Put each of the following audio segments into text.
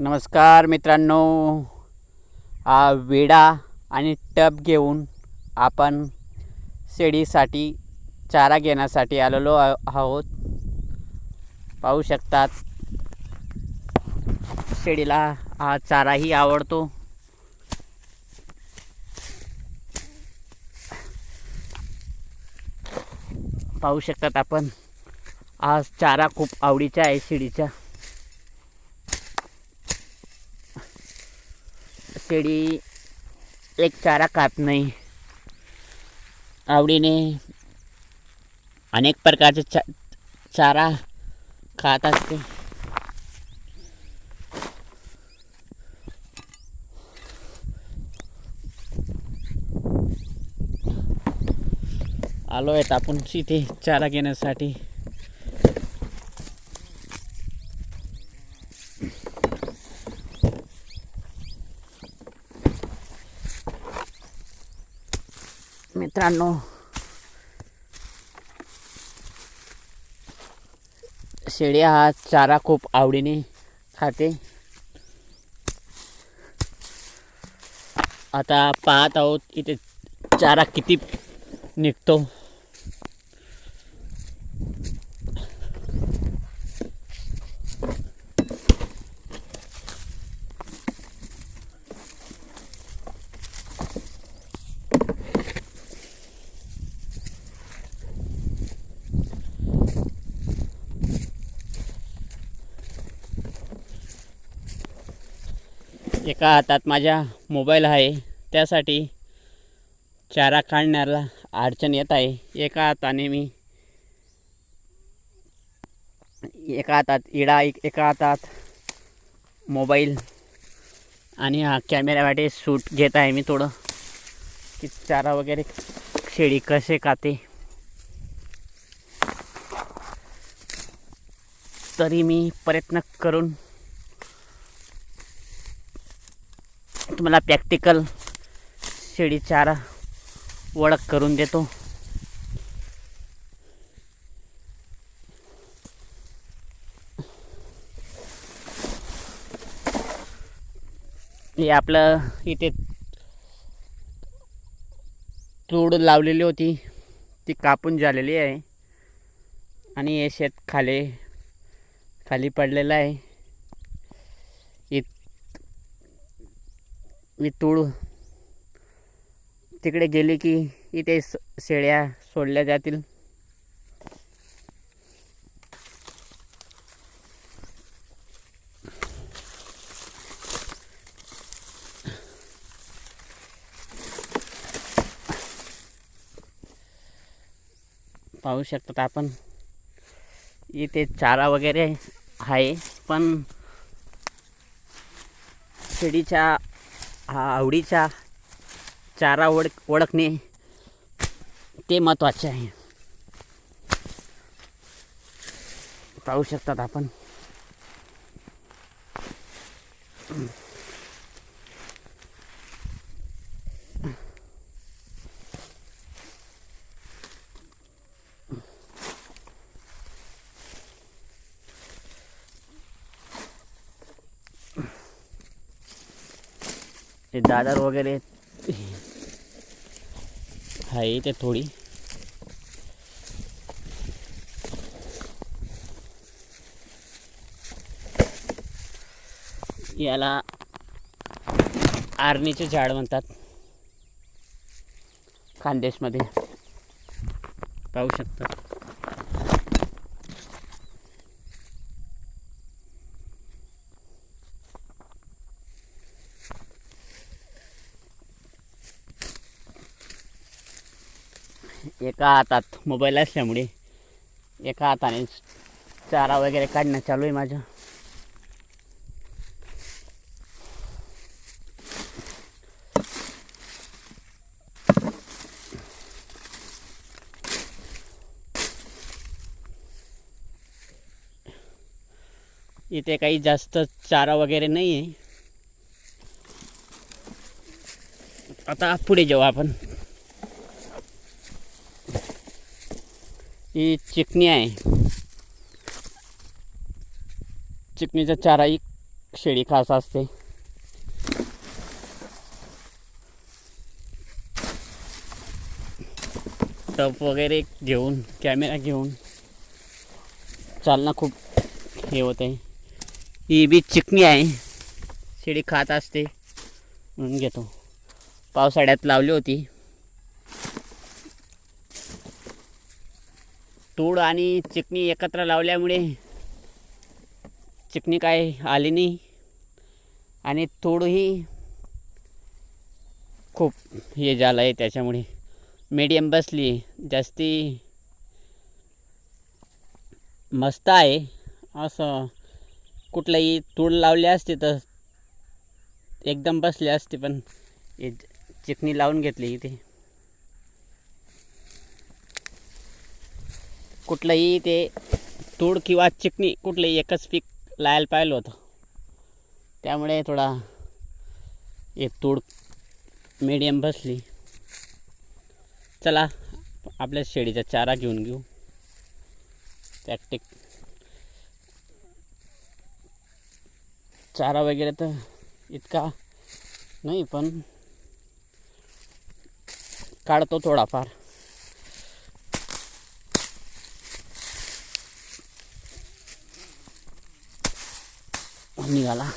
नमस्कार मित्रांनो. वेडा आणि टब घेऊन आपण शेळीसाठी चारा घेण्यासाठी आलेलो आहोत. पाहू शकतात शेळीला हा चाराही आवडतो. पाहू शकतात आपण हा चारा खूप आवडीचा आहे शिडीचा शेळी एक चारा खात नाही. आवडीने अनेक प्रकारचे चा चारा खात असते. आलो आहेत आपण इथे चारा घेण्यासाठी. मित्रांनो. शेळी हा चारा खूप आवडीने खाते. आता पाहत आहोत इथे चारा किती निघतो. एका हातात माझ्या मोबाईल आहे. त्यासाठी चारा काढण्याला अडचण येत आहे. एका हाताने मी एका हातात इडा एक एका हातात मोबाईल आणि हा कॅमेऱ्यासाठी सूट घेत आहे मी थोडं. की चारा वगैरे शेळी कसे खाते. तरी मी प्रयत्न करून तुम्हाला प्रॅक्टिकल शेळी चारा ओळख करून देतो. हे आपलं इथे तूड लावलेली होती ती कापून झालेली आहे. आणि हे शेत खाली खाली पडलेलं आहे. मी तिकडे गेले की इथे स- शेळ्या सोडल्या जातील. पाहू शकतात आपण. इथे चारा वगैरे आहे पण शेळीच्या हा आवडीचा चारा ओळख ओळखणे ते महत्त्वाचे आहे. पाहू शकतात आपण. ते दादर वगैरे. आहे ते थोडी. याला आरणीचे झाड म्हणतात. खानदेशमध्ये. पाहू शकता. एका हातात मोबाईल असल्यामुळे एका हाताने चारा वगैरे काढणं चालू आहे माझं. इथे काही जास्त चारा वगैरे नाही आहे आता पुढे जाऊ आपण. ही चिकणी आहे. चिकणीचा चाराही शेळी खास असते. टप वगैरे घेऊन कॅमेरा घेऊन चालणं खूप हे होत आहे. ही बी चिकणी आहे. शेळी खात असते म्हणून घेतो. पावसाळ्यात लावली होती. तूळ आणि चिकणी एकत्र लावल्यामुळे चिकणी काय आली नाही. आणि तूळही खूप हे झालं आहे त्याच्यामुळे. मीडियम बसली जास्ती मस्त आहे. असं कुठलंही तूळ लावली असते तर एकदम बसली असते पण हे चिकणी लावून घेतली इथे. कुठलंही ते तूळ किंवा चिकणी कुठलंही एकच पीक लायला पाहिलं होतं. त्यामुळे थोडा एक तूळ मीडियम बसली. चला आपल्या शेळीचा चारा घेऊन घेऊ. टॅक्टिक चारा वगैरे तर इतका नाही पण काढतो थोडाफार. निघाला.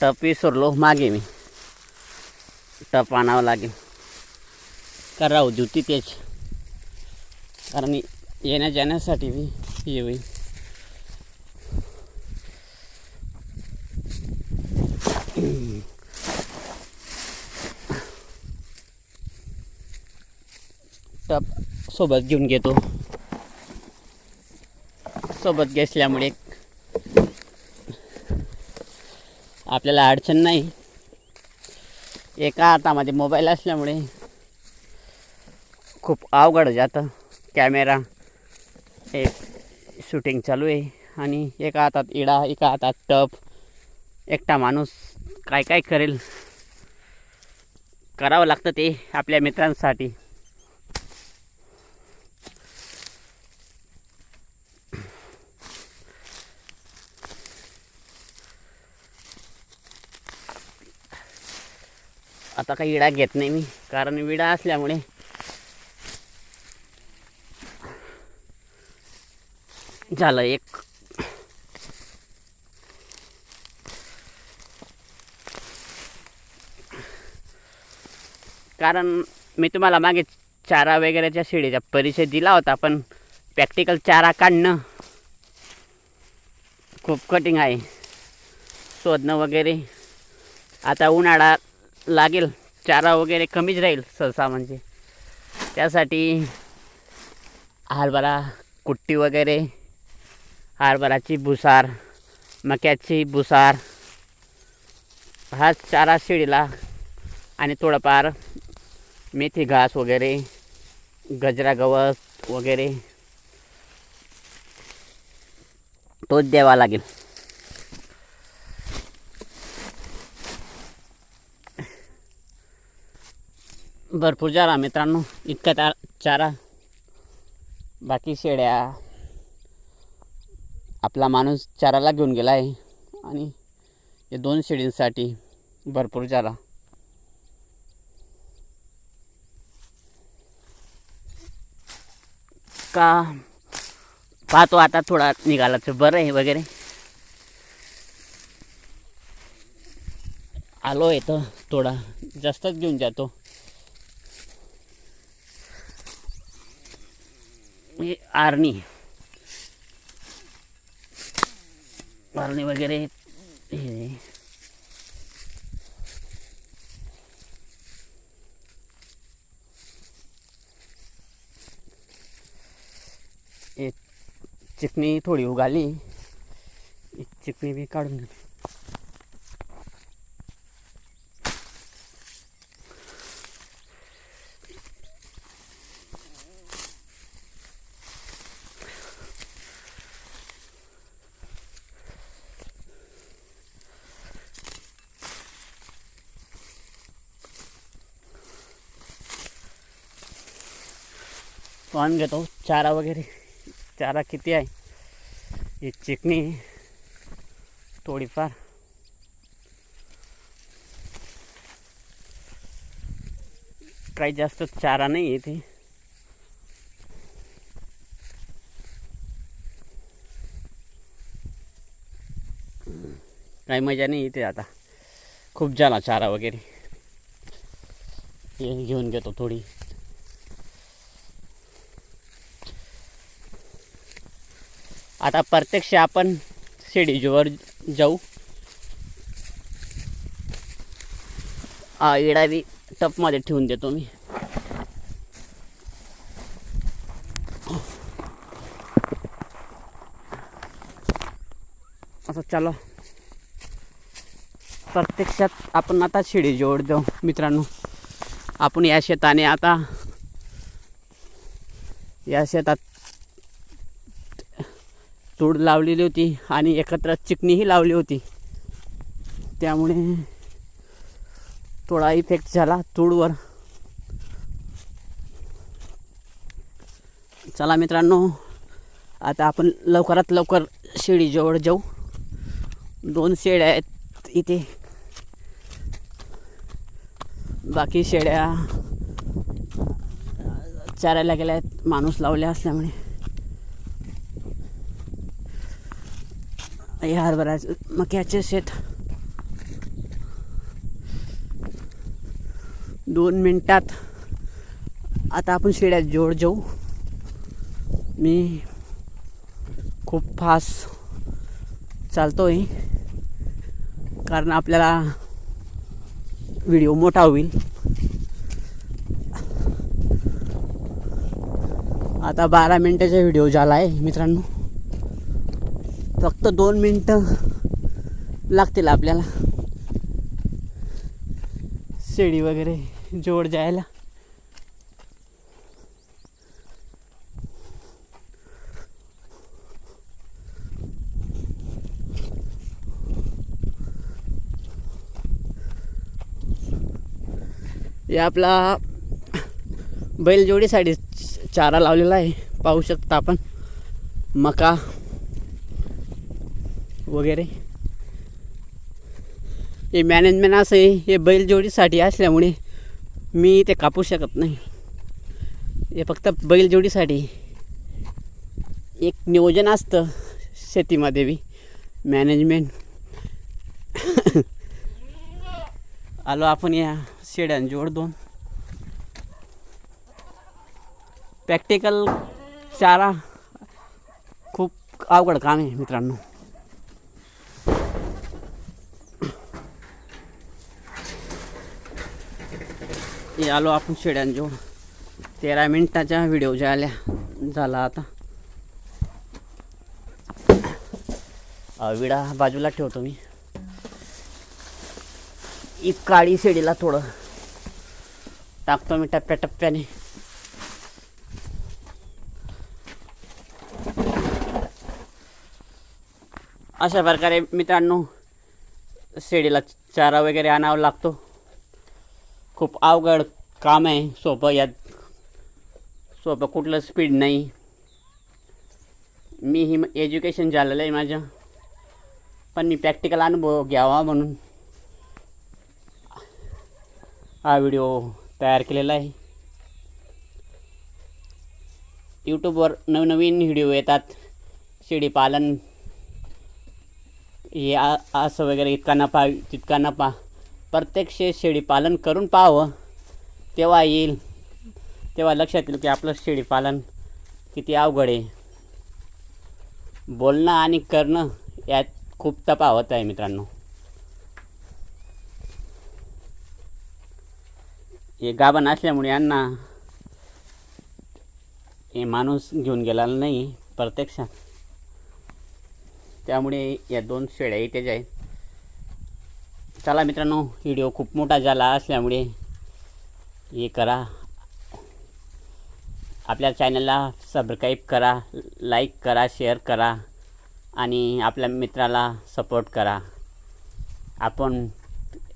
टप विसरलो मागे मी. टप आणावं लागेल. का राहू देऊ तिथेच कारण येण्या जाण्यासाठी मी येऊ टप सोबत घेऊन घेतो. सोबत घेतल्यामुळे आपल्याला अडचण नाही. एका हातामध्ये मोबाईल असल्यामुळे खूप अवघड जातं. कॅमेरा एक शूटिंग चालू आहे आणि एका हातात इडा एका हातात टप एकटा माणूस काय काय करेल? करावं लागतं ते आपल्या मित्रांसाठी. आता काही विडा घेत नाही मी कारण विडा असल्यामुळे. झालं एक. कारण मी तुम्हाला मागे चारा वगैरेच्या शेळीचा परिचय दिला होता पण प्रॅक्टिकल चारा काढणं खूप कठीण आहे. शोधणं वगैरे. आता उन्हाळा लागेल. चारा वगैरे कमीच राहील सहसा म्हणजे त्यासाठी हरभरा कुट्टी वगैरे हरभराची भुसार मक्याची भुसार हा चारा शिडीला आणि थोडंफार मेथी घास वगैरे गजरा गवत वगैरे तोच द्यावा लागेल. भरपूर चारा मित्रांनो. इतका त्या चारा बाकी शेड्या. आपला माणूस चाराला घेऊन गेला आहे आणि या दोन शेळींसाठी भरपूर चारा का? पाहतो आता थोडा निघाला तर बरं आहे वगैरे. आलो आहे तर थोडा. जास्तच घेऊन जातो. आरणी आरणी वगैरे हे हे। चिकणी थोडी उगाली ही चिकणी बी काढून घेतो पाहून घेतो चारा वगैरे चारा किती आहे ही। चिकणी थोडीफार काही जास्त चारा नाही आहे ते काही मज़ा नाही येते आता खूप झाला चारा वगैरे हे घेऊन घेतो थोडी आता प्रत्यक्ष आपण शिडीजवर जाऊ. हा टपमध्ये ठेवून देतो मी. असं चला. प्रत्यक्षात आपण आता शिडीजवळ जाऊ मित्रांनो. आपण या शेताने आता या शेतात तूड लावलेली होती आणि एकत्र चिकणीही लावली होती. त्यामुळे थोडा इफेक्ट झाला तूडवर. चला मित्रांनो आता आपण लवकरात लवकर शेळीजवळ जाऊ. दोन शेळ्या आहेत इथे. बाकी शेळ्या चारायला गेल्या आहेत माणूस लावल्या असल्यामुळे. हे हरभराचे मक्याचे शेत. दोन मिनटात आता आपण शेड्यात जोड जाऊ. मी खूप फास्ट चालतोय. कारण आपल्याला व्हिडिओ मोठा होईल. आता बारा मिनटाचा व्हिडिओ झाला आहे मित्रांनो. फक्त दोन मिनटं लागतील आपल्याला. शेळी वगैरे जोड जायला. हे आपला बैलजोडीसाठी चारा लावलेला आहे. पाहू शकता आपण. मका. वगैरे. हे मॅनेजमेंट असं आहे हे बैलजोडीसाठी असल्यामुळे मी ते कापू शकत नाही. हे फक्त बैलजोडीसाठी एक नियोजन असतं शेतीमध्ये बी. मॅनेजमेंट आलो आपण या शेड्यांजवळ दोन. प्रॅक्टिकल चारा खूप अवघड काम आहे मित्रांनो. हे आलो आपण शेड्यांजवळ तेरा मिनिटाच्या व्हिडिओ झाल्या झाला आता. विडा बाजूला ठेवतो मी. ही काळी शेडीला थोडं टाकतो मी टप्प्या टप्प्याने अशा प्रकारे मित्रांनो शेडीला चारा वगैरे आणावा लागतो. खूप अवघड काम आहे. सोपं यात. सोपं कुठलं स्पीड नाही. मी ही एज्युकेशन झालेलं आहे माझं. पण मी प्रॅक्टिकल अनुभव घ्यावा म्हणून. हा व्हिडिओ तयार केलेला आहे. यूट्यूबवर नवनवीन व्हिडिओ येतात. शेळी पालन. हे आ- असं वगैरे इतका नफा तितका नफा. प्रत्यक्ष शेळी पालन करून पाहावं. तेव्हा येईल. तेव्हा लक्षात येईल की आपलं शेळी पालन किती अवघड आहे. बोलणं आणि करणं यात खूप तपावत आहे मित्रांनो. हे गाभण असल्यामुळे यांना हे माणूस घेऊन गेलेला नाही प्रत्यक्षात. त्यामुळे या दोन शेळ्या इथेच आहेत. चला मित्रांनो व्हिडिओ खूप मोठा झाला असल्यामुळे हे करा. आपल्या चॅनलला सबस्क्राईब करा लाईक करा शेअर करा आणि आपल्या मित्राला सपोर्ट करा. आपण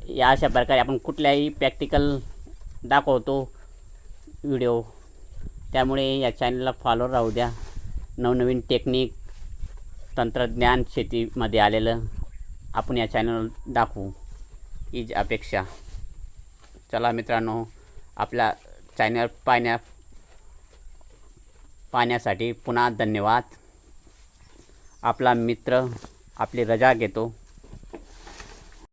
या अशा प्रकारे आपण कुठल्याही प्रॅक्टिकल दाखवतो व्हिडिओ त्यामुळे या चॅनलला फॉलो राहू द्या. नवनवीन टेक्निक तंत्रज्ञान शेतीमध्ये आलेलं आपण या चॅनल दाखवू. हीच अपेक्षा. चला मित्रांनो आपल्या चॅनल पाहण्या पाहण्यासाठी पुन्हा धन्यवाद. आपला मित्र आपली रजा घेतो.